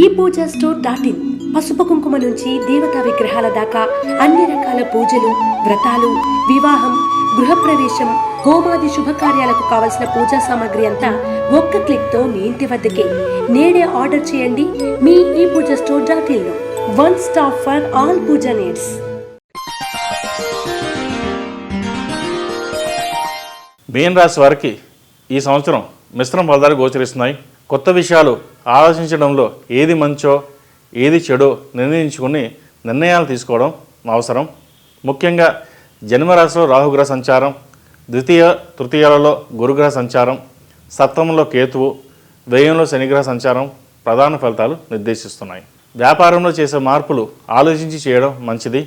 ఈ Pooja store dot in. పసుపు కుంకుమ నుంచి దేవతా విగ్రహాల దాకా అన్ని రకాల పూజలు వ్రతాలు వివాహం గృహప్రవేశం హోమాది శుభకార్యాలకు కావలసిన పూజా సామాగ్రి అంతా ఒక్క క్లిక్తో మీ ఇంటి వద్దకే. నేడే ఆర్డర్ చేయండి మీ ఈ Pooja store dot in one stop for all Pooja needs. మీన రాశి వారికి ఈ సంవత్సరం మిశ్రమ ఫలితాలు గోచరిస్తున్నాయి. కొత్త విషయాలు ఆలోచించడంలో ఏది మంచో ఏది చెడో నిర్ణయించుకుని నిర్ణయాలు తీసుకోవడం అవసరం. ముఖ్యంగా జన్మరాశిలో రాహుగ్రహ సంచారం ద్వితీయ తృతీయాలలో గురుగ్రహ సంచారం సప్తమంలో కేతువు వ్యయంలో శనిగ్రహ సంచారం ప్రధాన ఫలితాలు నిర్దేశిస్తున్నాయి. వ్యాపారంలో చేసే మార్పులు ఆలోచించి చేయడం మంచిది.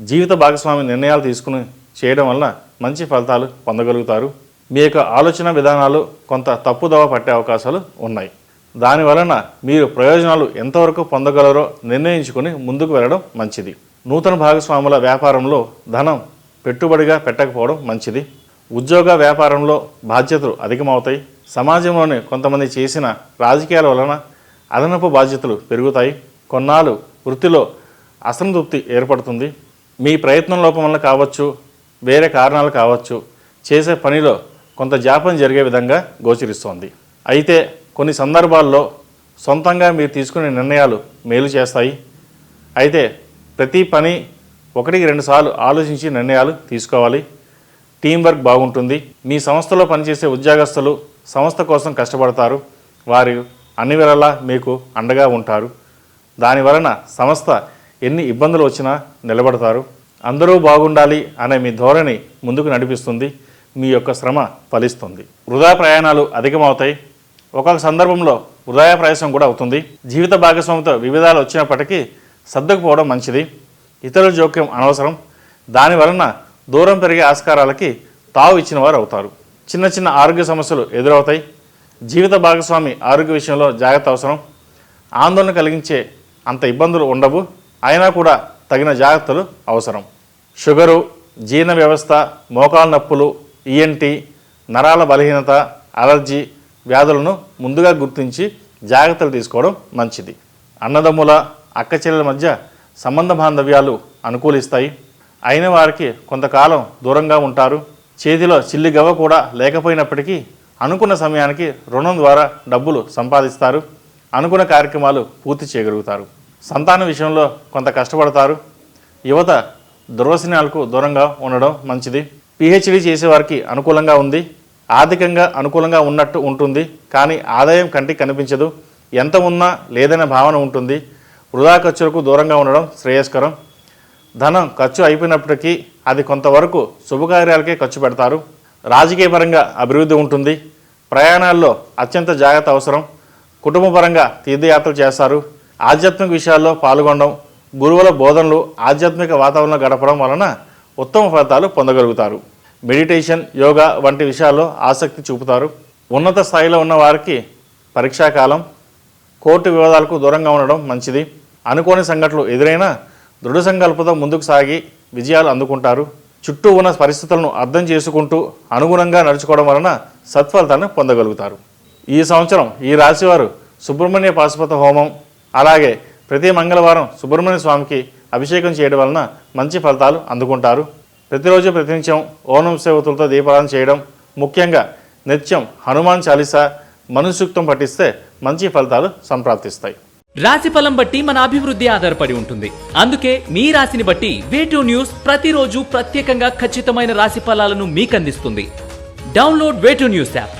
జీవిత భాగస్వామి నిర్ణయాలు తీసుకుని చేయడం వల్ల మంచి ఫలితాలు పొందగలుగుతారు. మీ యొక్క ఆలోచన విధానాలు కొంత తప్పుదోవ పట్టే అవకాశాలు ఉన్నాయి. దాని వలన మీరు ప్రయోజనాలు ఎంతవరకు పొందగలరో నిర్ణయించుకుని ముందుకు వెళ్ళడం మంచిది. నూతన భాగస్వాముల వ్యాపారంలో ధనం పెట్టుబడిగా పెట్టకపోవడం మంచిది. ఉద్యోగ వ్యాపారంలో బాధ్యతలు అధికమవుతాయి. సమాజంలోని కొంతమంది చేసిన రాజకీయాల వలన అదనపు బాధ్యతలు పెరుగుతాయి. కొన్నాళ్ళు వృత్తిలో అసంతృప్తి ఏర్పడుతుంది. మీ ప్రయత్నం లోపం వల్ల కావచ్చు వేరే కారణాలు కావచ్చు చేసే పనిలో కొంత జాపం జరిగే విధంగా గోచరిస్తోంది. అయితే కొన్ని సందర్భాల్లో సొంతంగా మీరు తీసుకునే నిర్ణయాలు మేలు చేస్తాయి. అయితే ప్రతి పని ఒకటికి రెండుసార్లు ఆలోచించి నిర్ణయాలు తీసుకోవాలి. టీం వర్క్ బాగుంటుంది. మీ సంస్థలో పనిచేసే ఉద్యోగస్తులు సంస్థ కోసం కష్టపడతారు. వారు అన్ని వేళలా మీకు అండగా ఉంటారు. దాని వలన సంస్థ ఎన్ని ఇబ్బందులు వచ్చినా నిలబడతారు. అందరూ బాగుండాలి అనే మీ ధోరణి ముందుకు నడిపిస్తుంది. మీ యొక్క శ్రమ ఫలిస్తుంది. వృధా ప్రయాణాలు అధికమవుతాయి. ఒక్కొక్క సందర్భంలో వృధాయ ప్రయాసం కూడా అవుతుంది. జీవిత భాగస్వామితో వివిధాలు వచ్చినప్పటికీ సర్దుకుపోవడం మంచిది. ఇతరుల జోక్యం అనవసరం. దాని వలన దూరం పెరిగే ఆస్కారాలకి తావు ఇచ్చిన వారు అవుతారు. చిన్న చిన్న ఆరోగ్య సమస్యలు ఎదురవుతాయి. జీవిత భాగస్వామి ఆరోగ్య విషయంలో జాగ్రత్త అవసరం. ఆందోళన కలిగించే అంత ఇబ్బందులు ఉండవు. అయినా కూడా తగిన జాగ్రత్తలు అవసరం. షుగరు జీర్ణ వ్యవస్థ మోకాల నొప్పులు ఈఎన్టీ నరాల బలహీనత అలర్జీ వ్యాధులను ముందుగా గుర్తించి జాగ్రత్తలు తీసుకోవడం మంచిది. అన్నదమ్ముల అక్కచెల్లెల మధ్య సంబంధ బాంధవ్యాలు అనుకూలిస్తాయి. అయిన వారికి కొంతకాలం దూరంగా ఉంటారు. చేతిలో చిల్లి గవ్వ కూడా లేకపోయినప్పటికీ అనుకున్న సమయానికి రుణం ద్వారా డబ్బులు సంపాదిస్తారు. అనుకున్న కార్యక్రమాలు పూర్తి చేయగలుగుతారు. సంతాన విషయంలో కొంత కష్టపడతారు. యువత దుర్వసనాలకు దూరంగా ఉండడం మంచిది. పిహెచ్డి చేసేవారికి అనుకూలంగా ఉంది. ఆర్థికంగా అనుకూలంగా ఉన్నట్టు ఉంటుంది. కానీ ఆదాయం కంటికి కనిపించదు. ఎంత ఉన్నా లేదనే భావన ఉంటుంది. వృధా ఖర్చులకు దూరంగా ఉండడం శ్రేయస్కరం. ధనం ఖర్చు అయిపోయినప్పటికీ అది కొంతవరకు శుభకార్యాలకే ఖర్చు పెడతారు. రాజకీయ పరంగా అభివృద్ధి ఉంటుంది. ప్రయాణాల్లో అత్యంత జాగ్రత్త అవసరం. కుటుంబపరంగా తీర్థయాత్రలు చేస్తారు. ఆధ్యాత్మిక విషయాల్లో పాల్గొనడం గురువుల బోధనలు ఆధ్యాత్మిక వాతావరణంలో గడపడం వలన ఉత్తమ ఫలితాలు పొందగలుగుతారు. మెడిటేషన్ యోగా వంటి విషయాల్లో ఆసక్తి చూపుతారు. ఉన్నత స్థాయిలో ఉన్న వారికి పరీక్షాకాలం కోర్టు వివాదాలకు దూరంగా ఉండడం మంచిది. అనుకోని సంఘటనలు ఎదురైనా దృఢ సంకల్పంతో ముందుకు సాగి విజయాలు అందుకుంటారు. చుట్టూ ఉన్న పరిస్థితులను అర్థం చేసుకుంటూ అనుగుణంగా నడుచుకోవడం వలన సత్ఫలితాన్ని పొందగలుగుతారు. ఈ సంవత్సరం ఈ రాశివారు సుబ్రహ్మణ్య పాశుపత హోమం అలాగే ప్రతి మంగళవారం సుబ్రహ్మణ్య స్వామికి అభిషేకం చేయడం వలన మంచి ఫలితాలు అందుకుంటారు. ప్రతిరోజు ప్రతినిత్యం ఓనం సేవతులతో దీపారాధన చేయడం ముఖ్యంగా నిత్యం హనుమాన్ చాలీసా మనుసూక్తం పఠిస్తే మంచి ఫలితాలు సంప్రాప్తిస్తాయి. రాశి ఫలం బట్టి మన అభివృద్ధి ఆధారపడి ఉంటుంది. అందుకే మీ రాశిని బట్టి వేటూ న్యూస్ ప్రతిరోజు ప్రత్యేకంగా ఖచ్చితమైన రాశి ఫలాలను మీకు అందిస్తుంది డౌన్లోడ్ వేటూ న్యూస్ యాప్